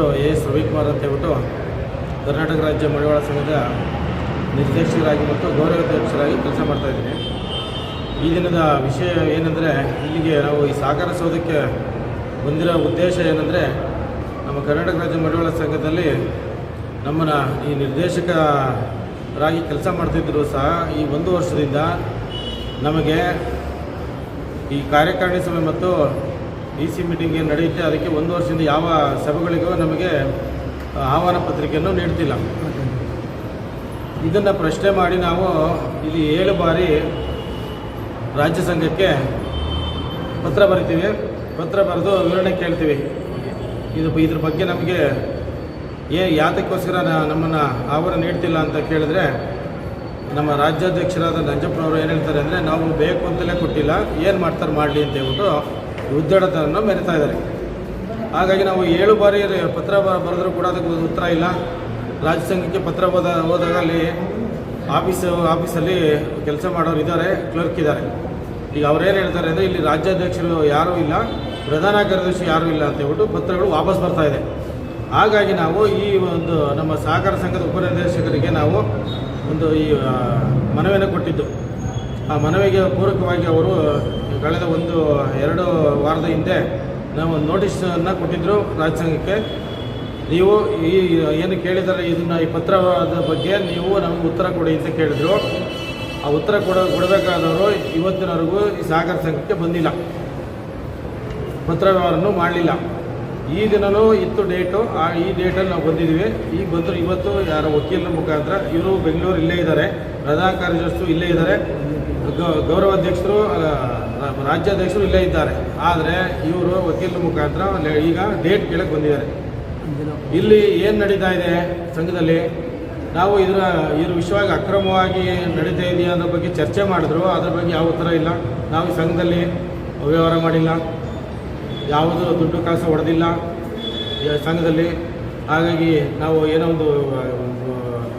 ಹೆಸರು A S Ravikumar ಅಂತ ಹೇಳ್ಬಿಟ್ಟು ಕರ್ನಾಟಕ ರಾಜ್ಯ ಮಡಿವಾಳ ಸಂಘದ ನಿರ್ದೇಶಕರಾಗಿ ಮತ್ತು ಗೌರವ ಅಧ್ಯಕ್ಷರಾಗಿ ಕೆಲಸ ಮಾಡ್ತಾಯಿದ್ದೀನಿ ಈ ದಿನದ ವಿಷಯ ಏನಂದರೆ, ಇಲ್ಲಿಗೆ ನಾವು ಈ ಸಾಕಾರ ಸೌಧಕ್ಕೆ ಬಂದಿರೋ ಉದ್ದೇಶ ಏನಂದರೆ, ನಮ್ಮ ಕರ್ನಾಟಕ ರಾಜ್ಯ ಮಡಿವಾಳ ಸಂಘದಲ್ಲಿ ನಮ್ಮನ್ನು ಈ ನಿರ್ದೇಶಕರಾಗಿ ಕೆಲಸ ಮಾಡ್ತಿದ್ದರೂ ಸಹ ಈ ಒಂದು ವರ್ಷದಿಂದ ನಮಗೆ ಈ ಕಾರ್ಯಕಾರಿಣಿ ಸಭೆ ಮತ್ತು ಇ ಸಿ ಮೀಟಿಂಗ್ ಏನು ನಡೆಯುತ್ತೆ, ಅದಕ್ಕೆ ಒಂದು ವರ್ಷದಿಂದ ಯಾವ ಸಭೆಗಳಿಗೂ ನಮಗೆ ಆಹ್ವಾನ ಪತ್ರಿಕೆಯನ್ನು ನೀಡ್ತಿಲ್ಲ. ಇದನ್ನು ಪ್ರಶ್ನೆ ಮಾಡಿ ನಾವು ಇಲ್ಲಿ ಏಳು ಬಾರಿ ರಾಜ್ಯ ಸಂಘಕ್ಕೆ ಪತ್ರ ಬರಿತೀವಿ. ಪತ್ರ ಬರೆದು ವಿವರಣೆ ಕೇಳ್ತೀವಿ. ಇದು ಇದ್ರ ಬಗ್ಗೆ ನಮಗೆ ಏ ಯಾತಕ್ಕೋಸ್ಕರ ನಮ್ಮನ್ನು ಆಹ್ವಾನ ನೀಡ್ತಿಲ್ಲ ಅಂತ ಕೇಳಿದ್ರೆ, ನಮ್ಮ ರಾಜ್ಯಾಧ್ಯಕ್ಷರಾದ ನಂಜಪ್ಪನವರು ಏನು ಹೇಳ್ತಾರೆ ಅಂದರೆ, ನಾವು ಬೇಕು ಅಂತಲೇ ಕೊಟ್ಟಿಲ್ಲ, ಏನು ಮಾಡ್ತಾರೆ ಮಾಡಲಿ ಅಂತ ಹೇಳ್ಬಿಟ್ಟು ಉದ್ದಡತನ ಮೆರಿತಾ ಇದ್ದಾರೆ. ಹಾಗಾಗಿ ನಾವು ಏಳು ಬಾರಿ ಪತ್ರ ಬರೆದ್ರೂ ಕೂಡ ಅದಕ್ಕೆ ಉತ್ತರ ಇಲ್ಲ. ರಾಜ್ಯ ಸಂಘಕ್ಕೆ ಪತ್ರ ಹೋದ ಹೋದಾಗ ಅಲ್ಲಿ ಆಫೀಸ್, ಆಫೀಸಲ್ಲಿ ಕೆಲಸ ಮಾಡೋರು ಇದ್ದಾರೆ, ಕ್ಲರ್ಕ್ ಇದ್ದಾರೆ. ಈಗ ಅವ್ರೇನು ಹೇಳ್ತಾರೆ ಅಂದರೆ ಇಲ್ಲಿ ರಾಜ್ಯಾಧ್ಯಕ್ಷರು ಯಾರೂ ಇಲ್ಲ, ಪ್ರಧಾನ ಕಾರ್ಯದರ್ಶಿ ಯಾರೂ ಇಲ್ಲ ಅಂತ ಹೇಳ್ಬಿಟ್ಟು ಪತ್ರಗಳು ವಾಪಸ್ ಬರ್ತಾ ಇದೆ. ಹಾಗಾಗಿ ನಾವು ಈ ಒಂದು ನಮ್ಮ ಸಹಕಾರ ಸಂಘದ ಉಪನಿರ್ದೇಶಕರಿಗೆ ನಾವು ಒಂದು ಈ ಮನವಿಯನ್ನು ಕೊಟ್ಟಿದ್ದು. ಆ ಮನವಿಗೆ ಪೂರಕವಾಗಿ ಅವರು ಕಳೆದ ಒಂದು ಎರಡು ವಾರದ ಹಿಂದೆ ನಾವು ನೋಟಿಸನ್ನು ಕೊಟ್ಟಿದ್ದರು ರಾಜ್ಯ ಸಂಘಕ್ಕೆ ನೀವು ಈ ಏನು ಕೇಳಿದ್ದಾರೆ, ಇದನ್ನು ಈ ಪತ್ರದ ಬಗ್ಗೆ ನೀವು ನಮಗೆ ಉತ್ತರ ಕೊಡಿ ಅಂತ ಕೇಳಿದ್ರು. ಆ ಉತ್ತರ ಕೊಡ, ಕೊಡಬೇಕಾದವರು ಇವತ್ತಿನವರೆಗೂ ಈ ಸಾಗರ ಸಂಘಕ್ಕೆ ಬಂದಿಲ್ಲ. ಪತ್ರ ವ್ಯವಹಾರನೂ ಮಾಡಲಿಲ್ಲ. ಈ ದಿನವೂ ಇತ್ತು ಡೇಟು. ಆ ಈ ಡೇಟಲ್ಲಿ ನಾವು ಬಂದಿದ್ದೀವಿ. ಈಗ ಬಂದರು ಇವತ್ತು ಯಾರ ವಕೀಲರ ಮುಖಾಂತರ, ಇವರು ಬೆಂಗಳೂರು ಇಲ್ಲೇ ಇದ್ದಾರೆ. ಪ್ರಧಾನ ಕಾರ್ಯದರ್ಶಿಗಳು ಇಲ್ಲೇ ಇದ್ದಾರೆ. ಗೌರವಾಧ್ಯಕ್ಷರು ರಾಜ್ಯಾಧ್ಯಕ್ಷರು ಇಲ್ಲೇ ಇದ್ದಾರೆ. ಆದರೆ ಇವರು ವಕೀಲರ ಮುಖಾಂತರ ಈಗ ಡೇಟ್ ಕೇಳಕ್ಕೆ ಬಂದಿದ್ದಾರೆ. ಇಲ್ಲಿ ಏನು ನಡೀತಾ ಇದೆ ಸಂಘದಲ್ಲಿ? ನಾವು ಇದರ ಇದ್ರ ವಿಷಯವಾಗಿ ಅಕ್ರಮವಾಗಿ ನಡೀತಾ ಇದೆಯಾ ಅನ್ನೋ ಬಗ್ಗೆ ಚರ್ಚೆ ಮಾಡಿದ್ರು. ಅದ್ರ ಬಗ್ಗೆ ಯಾವ ಉತ್ತರ ಇಲ್ಲ. ನಾವು ಸಂಘದಲ್ಲಿ ಅವ್ಯವಹಾರ ಮಾಡಿಲ್ಲ. ಯಾವುದು ದುಡ್ಡು ಕಾಸು ಹೊಡೆದಿಲ್ಲ ಸಂಘದಲ್ಲಿ. ಹಾಗಾಗಿ ನಾವು ಏನೋ ಒಂದು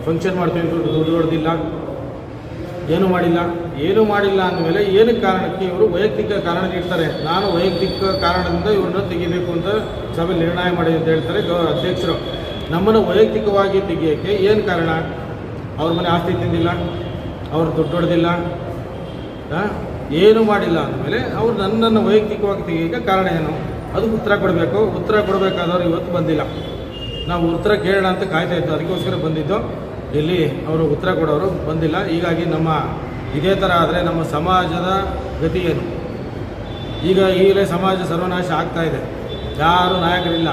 ಫಂಕ್ಷನ್ ಮಾಡ್ತೀವಿ ದುಡ್ಡು ಹೊಡೆದಿಲ್ಲ. ಏನೂ ಮಾಡಿಲ್ಲ? ಏನು ಮಾಡಿಲ್ಲ ಅಂದಮೇಲೆ ಏನು ಕಾರಣಕ್ಕೆ ಇವರು ವೈಯಕ್ತಿಕ ಕಾರಣ ನೀಡ್ತಾರೆ? ನಾನು ವೈಯಕ್ತಿಕ ಕಾರಣದಿಂದ ಇವ್ರನ್ನ ತೆಗಿಬೇಕು ಅಂತ ಸಭೆ ನಿರ್ಣಯ ಮಾಡಿದೆ ಅಂತ ಹೇಳ್ತಾರೆ ಗೌ, ಅಧ್ಯಕ್ಷರು. ನಮ್ಮನ್ನು ವೈಯಕ್ತಿಕವಾಗಿ ತೆಗಿಯೋಕ್ಕೆ ಏನು ಕಾರಣ? ಅವ್ರ ಮನೆ ಆಸ್ತಿ ತಿಂದಿಲ್ಲ, ಅವ್ರು ದುಡ್ಡು ಹೊಡೆದಿಲ್ಲ ಏನು ಮಾಡಿಲ್ಲ ಅಂದಮೇಲೆ ಅವ್ರು ನನ್ನನ್ನು ವೈಯಕ್ತಿಕವಾಗಿ ತೆಗಿಯೋಕ್ಕೆ ಕಾರಣ ಏನು? ಅದಕ್ಕೆ ಉತ್ತರ ಕೊಡಬೇಕು. ಉತ್ತರ ಕೊಡಬೇಕಾದವ್ರು ಇವತ್ತು ಬಂದಿಲ್ಲ. ನಾವು ಉತ್ತರ ಕೇಳೋಣ ಅಂತ ಕಾಯ್ತಾ ಇದ್ದೋ, ಅದಕ್ಕೋಸ್ಕರ ಬಂದಿದ್ದು ಇಲ್ಲಿ ಅವರು ಉತ್ತರ ಕೊಡೋರು ಬಂದಿಲ್ಲ. ಹೀಗಾಗಿ ನಮ್ಮ ಇದೇ ಥರ ಆದರೆ ನಮ್ಮ ಸಮಾಜದ ಗತಿ ಏನು? ಈಗ ಈಗಲೇ ಸಮಾಜ ಸರ್ವನಾಶ ಆಗ್ತಾ ಇದೆ. ಯಾರು ನಾಯಕರಿಲ್ಲ.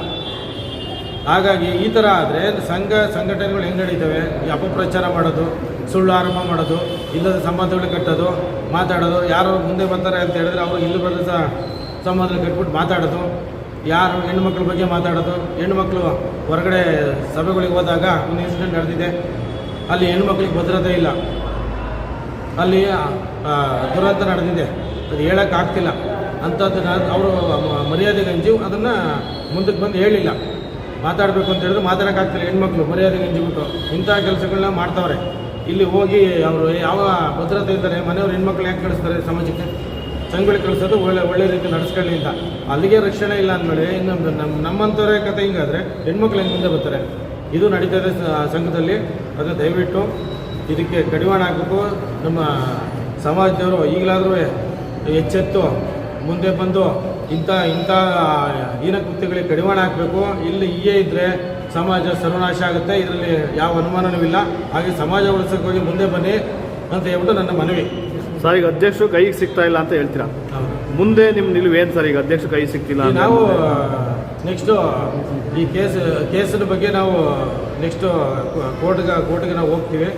ಹಾಗಾಗಿ ಈ ಥರ ಆದರೆ ಸಂಘ ಸಂಘಟನೆಗಳು ಹೆಂಗೆ ನಡೀತವೆ? ಈ ಅಪಪ್ರಚಾರ ಮಾಡೋದು, ಸುಳ್ಳು ಆರಂಭ ಮಾಡೋದು, ಇಲ್ಲದ ಸಂಬಂಧಗಳು ಕಟ್ಟೋದು, ಮಾತಾಡೋದು. ಯಾರು ಮುಂದೆ ಬರ್ತಾರೆ ಅಂತ ಹೇಳಿದ್ರೆ ಅವರು ಇಲ್ಲಿ ಬಂದ ಸಹ ಸಂಬಂಧಗಳು ಕಟ್ಬಿಟ್ಟು ಮಾತಾಡೋದು. ಯಾರು ಹೆಣ್ಮಕ್ಳ ಬಗ್ಗೆ ಮಾತಾಡೋದು. ಹೆಣ್ಮಕ್ಳು ಹೊರಗಡೆ ಸಭೆಗಳಿಗೆ ಹೋದಾಗ ಒಂದು ಇನ್ಸಿಡೆಂಟ್ ನಡೆದಿದೆ. ಅಲ್ಲಿ ಹೆಣ್ಮಕ್ಳಿಗೆ ಭದ್ರತೆ ಇಲ್ಲ. ಅಲ್ಲಿ ದುರಂತ ನಡೆದಿದೆ. ಅದು ಹೇಳೋಕ್ಕಾಗ್ತಿಲ್ಲ ಅಂಥದ್ದು ಅವರು ಮರ್ಯಾದೆ ಗಂಜಿ, ಅದನ್ನು ಮುಂದಕ್ಕೆ ಬಂದು ಹೇಳಿಲ್ಲ. ಮಾತಾಡಬೇಕು ಅಂತ ಹೇಳಿದ್ರೆ ಮಾತಾಡೋಕ್ಕಾಗ್ತಿಲ್ಲ ಹೆಣ್ಮಕ್ಳು ಮರ್ಯಾದೆ ಗಂಜಿಬಿಟ್ಟು ಇಂಥ ಕೆಲಸಗಳನ್ನ ಮಾಡ್ತವ್ರೆ. ಇಲ್ಲಿ ಹೋಗಿ ಅವರು ಯಾವ ಭದ್ರತೆ ಇದ್ದಾರೆ, ಮನೆಯವ್ರು ಹೆಣ್ಮಕ್ಳು ಯಾಕೆ ಕಳಿಸ್ತಾರೆ ಸಮಾಜಕ್ಕೆ? ಸಂಘಗಳಿಗೆ ಕಳಿಸೋದು ಒಳ್ಳೆ ಒಳ್ಳೆ ರೀತಿ ನಡೆಸ್ಕೊಳ್ಳಿ ಅಂತ. ಅಲ್ಲಿಗೆ ರಕ್ಷಣೆ ಇಲ್ಲ ಅಂದಮೇಲೆ ಇನ್ನು ನಮ್ಮ ನಮ್ಮಂಥವ್ರ ಕತೆ ಹಿಂಗಾದರೆ ಹೆಣ್ಮಕ್ಳು ಹೆಂಗೆ ಮುಂದೆ ಬರ್ತಾರೆ? ಇದು ನಡೀತಾ ಇದೆ ಸಂಘದಲ್ಲಿ. ಅದು ದಯವಿಟ್ಟು ಇದಕ್ಕೆ ಕಡಿವಾಣ ಹಾಕಬೇಕು. ನಮ್ಮ ಸಮಾಜದವರು ಈಗಲಾದರೂ ಎಚ್ಚೆತ್ತು ಮುಂದೆ ಬಂದು ಇಂಥ ಇಂಥ ಹೀನ ಕೃತ್ಯಗಳಿಗೆ ಕಡಿವಾಣ ಹಾಕಬೇಕು. ಇಲ್ಲಿ ಹೀಗೆ ಇದ್ದರೆ ಸಮಾಜ ಸರ್ವನಾಶ ಆಗುತ್ತೆ. ಇದರಲ್ಲಿ ಯಾವ ಅನುಮಾನವೂ ಇಲ್ಲ. ಹಾಗೆ ಸಮಾಜ ಹೋಗಿ ಮುಂದೆ ಬನ್ನಿ ಅಂತ ಹೇಳ್ಬಿಟ್ಟು ನನ್ನ ಮನವಿ. ಸರ್ ಈಗ ಅಧ್ಯಕ್ಷರು ಕೈಗೆ ಸಿಗ್ತಾ ಇಲ್ಲ ಅಂತ ಹೇಳ್ತೀರಾ? ಮುಂದೆ ನಿಮ್ಮ ನಿಲುವೇನು ಸರ್? ಈಗ ಅಧ್ಯಕ್ಷರು ಕೈ ಸಿಗ್ತಿಲ್ಲ ನಾವು ನೆಕ್ಸ್ಟು ಈ ಕೇಸ್ ಕೇಸಿನ ಬಗ್ಗೆ ನಾವು ನೆಕ್ಸ್ಟು ಕೋರ್ಟ್ಗೆ ಕೋರ್ಟ್ಗೆ ನಾವು ಹೋಗ್ತೀವಿ.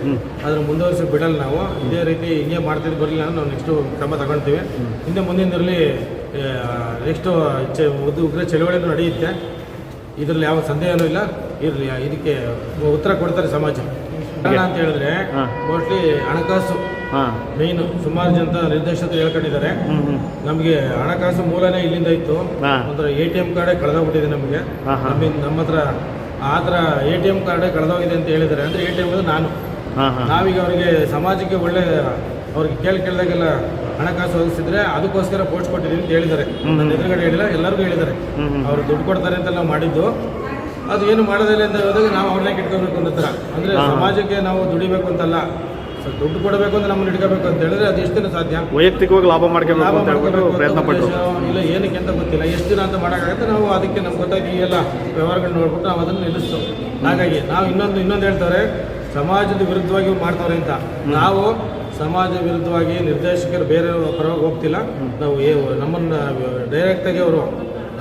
ಅದ್ರ ಮುಂದುವರಿಸಿ ಬಿಡಲ್ಲ ನಾವು. ಇದೇ ರೀತಿ ಹಿಂಗೆ ಮಾಡ್ತಿದ್ದು ಬರಲಿಲ್ಲ ನಾವು ನೆಕ್ಸ್ಟು ಕ್ರಮ ತಗೊಳ್ತೀವಿ. ಹಿಂದೆ ಮುಂದಿನದಲ್ಲಿ ನೆಕ್ಸ್ಟು ಚ ಉದ್ದು ಉಗ್ರ ಚಳವಳಿನೂ ನಡೆಯುತ್ತೆ. ಇದರಲ್ಲಿ ಯಾವ ಸಂದೇಹನೂ ಇಲ್ಲ. ಇರಲಿ ಇದಕ್ಕೆ ಉತ್ತರ ಕೊಡ್ತಾರೆ ಸಮಾಜ. ಅಂತ ಹೇಳಿದ್ರೆ. ಮೋಸ್ಟ್ಲಿ ಹಣಕಾಸು ಮೇನ್ ಸುಮಾರು ಜನ ನಿರ್ದೇಶಕರು ಹೇಳ್ಕೊಂಡಿದ್ದಾರೆ. ನಮಗೆ ಹಣಕಾಸು ಮೂಲನೇ ಇಲ್ಲಿಂದ ಇತ್ತು. ಒಂಥರ ಎ ಟಿ ಎಂ ಕಾರ್ಡೇ ಕಳೆದೋಗ್ಬಿಟ್ಟಿದೆ ನಮಗೆ. ನಮ್ಮ ಹತ್ರ ಆ ಥರ ಎ ಟಿ ಎಂ ಕಾರ್ಡೇ ಕಳೆದೋಗಿದೆ ಅಂತ ಹೇಳಿದ್ದಾರೆ. ಅಂದರೆ ಎ ಟಿ ಎಂ ನಾನು. ನಾವೀಗ ಅವರಿಗೆ ಸಮಾಜಕ್ಕೆ ಒಳ್ಳೆ ಅವ್ರಿಗೆ ಕೇಳಿ ಕೇಳಿದಾಗೆಲ್ಲ ಹಣಕಾಸು ಒದಗಿಸಿದ್ರೆ ಅದಕ್ಕೋಸ್ಕರ ಪೋಸ್ಟ್ ಕೊಟ್ಟಿದ್ದೀನಿ ಅಂತ ಹೇಳಿದ್ದಾರೆ. ನನ್ನ ಎದುರುಗಡೆ ಹೇಳಿಲ್ಲ ಎಲ್ಲರಿಗೂ ಹೇಳಿದ್ದಾರೆ. ಅವರು ದುಡ್ಡು ಕೊಡ್ತಾರೆ ಅಂತ ನಾವು ಮಾಡಿದ್ದು. ಅದು ಏನು ಮಾಡೋದಿಲ್ಲ ಅಂತ ಹೋದಾಗ ನಾವು ಅವ್ರನ್ನೇ ಇಟ್ಕೋಬೇಕು ಅನ್ನೋ ಥರ. ಅಂದರೆ ಸಮಾಜಕ್ಕೆ ನಾವು ದುಡಿಬೇಕು ಅಂತಲ್ಲ ದುಡ್ಡು ಕೊಡಬೇಕು ಅಂತ ನಮ್ಮನ್ನು ಇಟ್ಕೋಬೇಕು ಅಂತ ಹೇಳಿದ್ರೆ ಅದು ಎಷ್ಟು ದಿನ ಸಾಧ್ಯ? ವೈಯಕ್ತಿಕವಾಗಿ ಲಾಭ ಮಾಡ್ಕೋಬೇಕು ಅಂತ ಹೇಳ್ಬಿಟ್ಟು ಪ್ರಯತ್ನ ಇಲ್ಲ ಏನಕ್ಕೆ ಅಂತ ಗೊತ್ತಿಲ್ಲ. ಎಷ್ಟು ದಿನ ಅಂತ ಮಾಡೋಕ್ಕಾಗುತ್ತೆ ನಾವು ಅದಕ್ಕೆ ನಮ್ಗೆ ಗೊತ್ತಾಗಿ ಎಲ್ಲ ವ್ಯವಹಾರಗಳನ್ನ ನೋಡ್ಬಿಟ್ಟು ನಾವು ಅದನ್ನು ನಿಲ್ಲಿಸ್ತು ಹಾಗಾಗಿ ನಾವು ಇನ್ನೊಂದು ಇನ್ನೊಂದು ಹೇಳ್ತಾರೆ ಸಮಾಜದ ವಿರುದ್ಧವಾಗಿ ಮಾಡ್ತಾರೆ ಅಂತ. ನಾವು ಸಮಾಜ ವಿರುದ್ಧವಾಗಿ ನಿರ್ದೇಶಕರು ಬೇರೆ ಪರವಾಗಿ ಹೋಗ್ತಿಲ್ಲ. ನಾವು ನಮ್ಮನ್ನು ಡೈರೆಕ್ಟಾಗಿ ಅವರು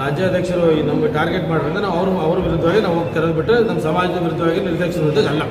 ರಾಜ್ಯಾಧ್ಯಕ್ಷರು ನಮಗೆ ಟಾರ್ಗೆಟ್ ಮಾಡೋದ್ರಿಂದ ನಾವು ಅವ್ರ ಅವ್ರ ವಿರುದ್ಧವಾಗಿ ನಾವು ತೆರೆದು ಬಿಟ್ಟರೆ ನಮ್ಮ ಸಮಾಜದ ವಿರುದ್ಧವಾಗಿ ನಿರ್ದೇಶನ ಅಲ್ಲ